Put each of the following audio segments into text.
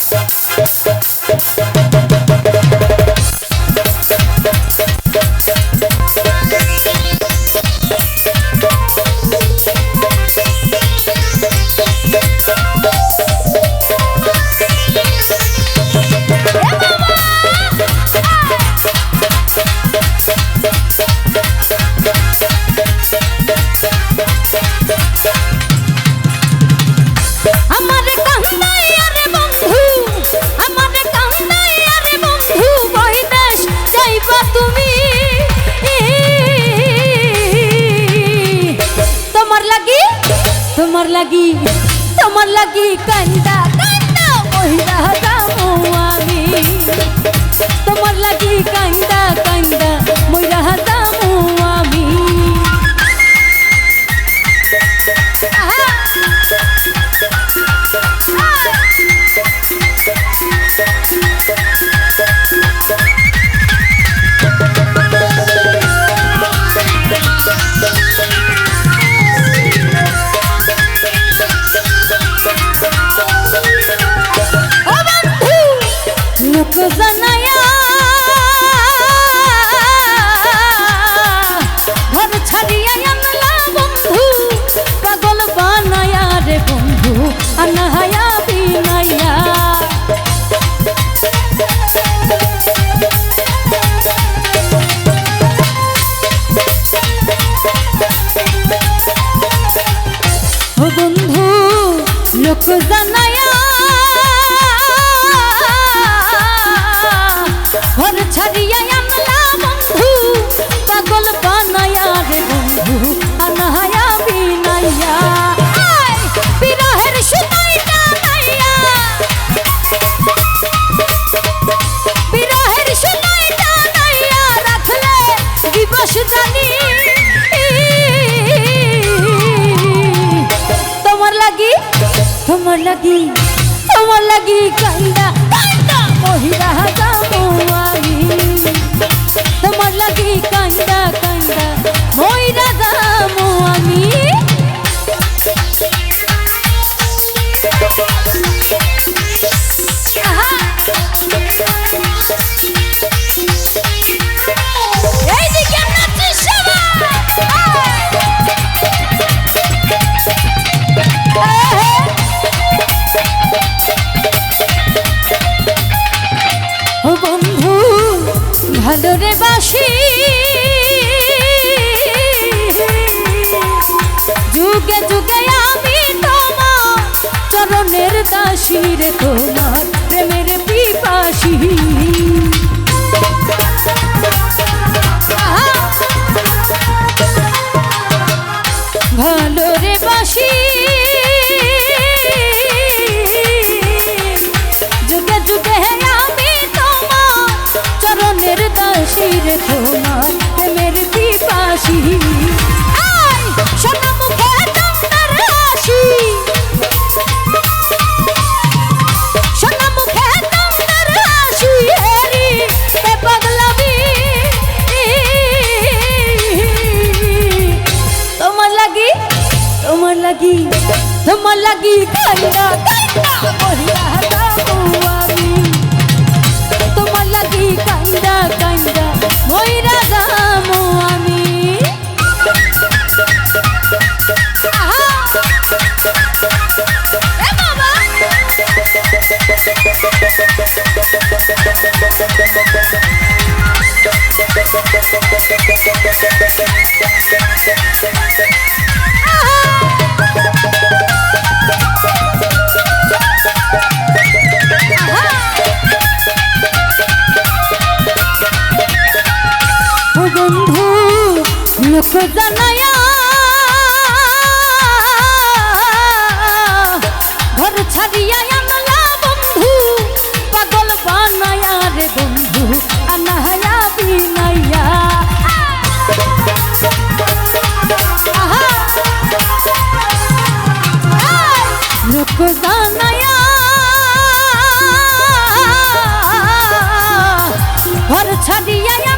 আমারে তোমার লাগি তোমার লাগি কান্দা কান্দা মহিলা যাব আমি তোমার লাগি কান্দা কান্দা মইরা বিনাইয়া ও বন্ধু লোক জানায়া তোমার লাগি তোমার লাগি কান্দা কান্দা মহিলা আমি তোমার লাগি কান্দা কান্দা দাসী রে তোমার কান্দা মহিলা যাব আমি তোমার লাগি কান্দা কান্দা মহিলা যাব আমি জানায়া ঘর ছাড়িয়া আনলা বন্ধু, পাগল বানায়া রে বন্ধু, আনায়া বিনাইয়া! লোক জানায়া। ঘর ছাড়িয়া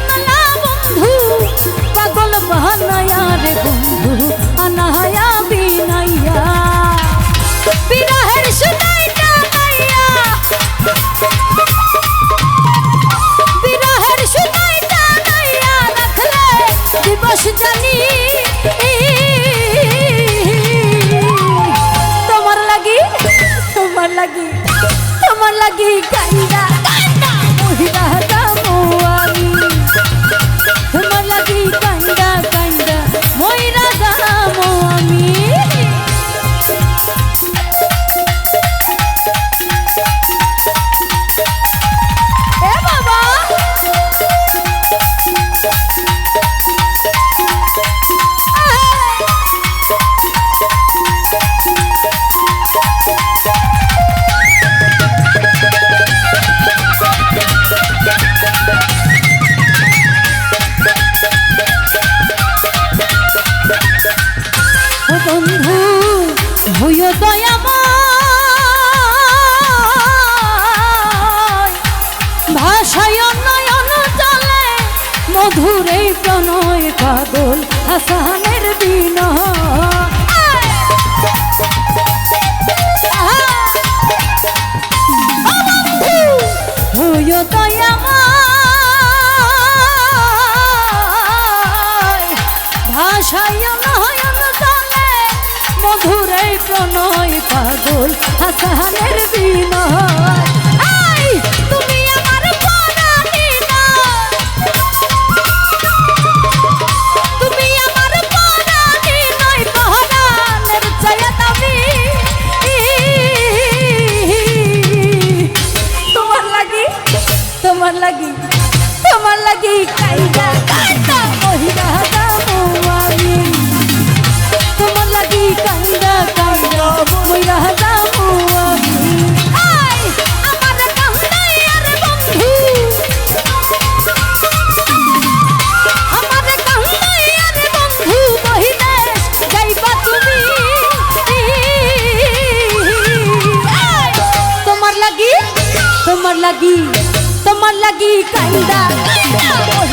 পাগল হাসানের বিনহ ভাষায় নয়ন তলে মধুরে প্রণয় পাগল হাসানের বিনয় तो तुम लगी तो तुम लगी कंदा